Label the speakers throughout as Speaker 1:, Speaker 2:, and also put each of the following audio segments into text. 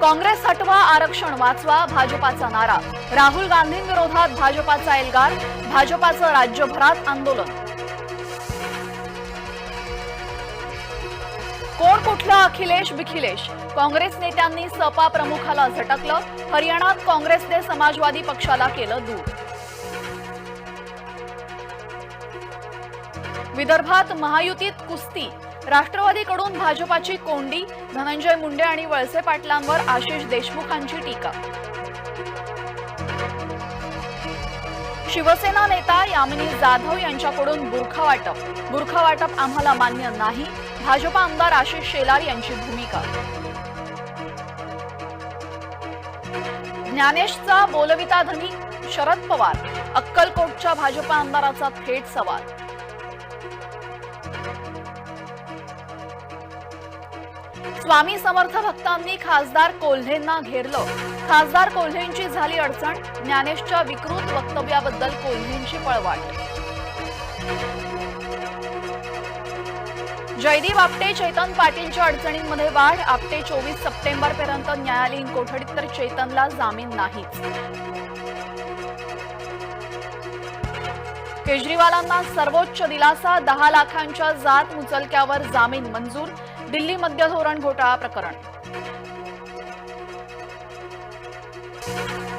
Speaker 1: काँग्रेस हटवा आरक्षण वाचवा भाजपाचा नारा. राहुल गांधींविरोधात भाजपाचा एल्गार भाजपाचं राज्यभरात आंदोलन. कोण कुठलं अखिलेश बिखिलेश? काँग्रेस नेत्यांनी सपा प्रमुखाला झटकलं हरियाणात काँग्रेसने समाजवादी पक्षाला केलं दूर. विदर्भात महायुतीत कुस्ती. राष्ट्रवादीकडून भाजपाची कोंडी धनंजय मुंडे आणि वळसे पाटलांवर आशिष देशमुखांची टीका. शिवसेना नेता यामिनी जाधव यांच्याकडून बुरखा वाटप. बुरखा वाटप आम्हाला मान्य नाही. भाजपा आमदार आशिष शेलार यांची भूमिका. ज्ञानेशचा बोलविता धनी शरद पवार अक्कलकोटच्या भाजपा आमदाराचा थेट सवाल. स्वामी समर्थ भक्तांनी खासदार कोल्हेंना घेरलं. खासदार कोल्हेंची झाली अडचण ज्ञानेशच्या विकृत वक्तव्याबद्दल कोल्हेंची पळवाट. जयदीप आपटे चैतन पाटीलच्या अडचणींमध्ये वाढ आपटे चोवीस सप्टेंबर पर्यंत न्यायालयीन कोठडीत तर चैतनला जामीन नाही केजरीवालांना सर्वोच्च दिलासा दहा लाखांच्या जात मुचलक्यावर जामीन मंजूर दिल्ली मद्य धोरण घोटाळा प्रकरण.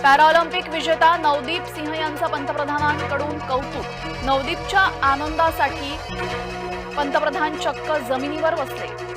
Speaker 1: पॅराऑलिम्पिक विजेता नवदीप सिंह यांचं पंतप्रधानांकडून कौतुक. नवदीपच्या आनंदासाठी पंतप्रधान चक्क जमिनीवर बसले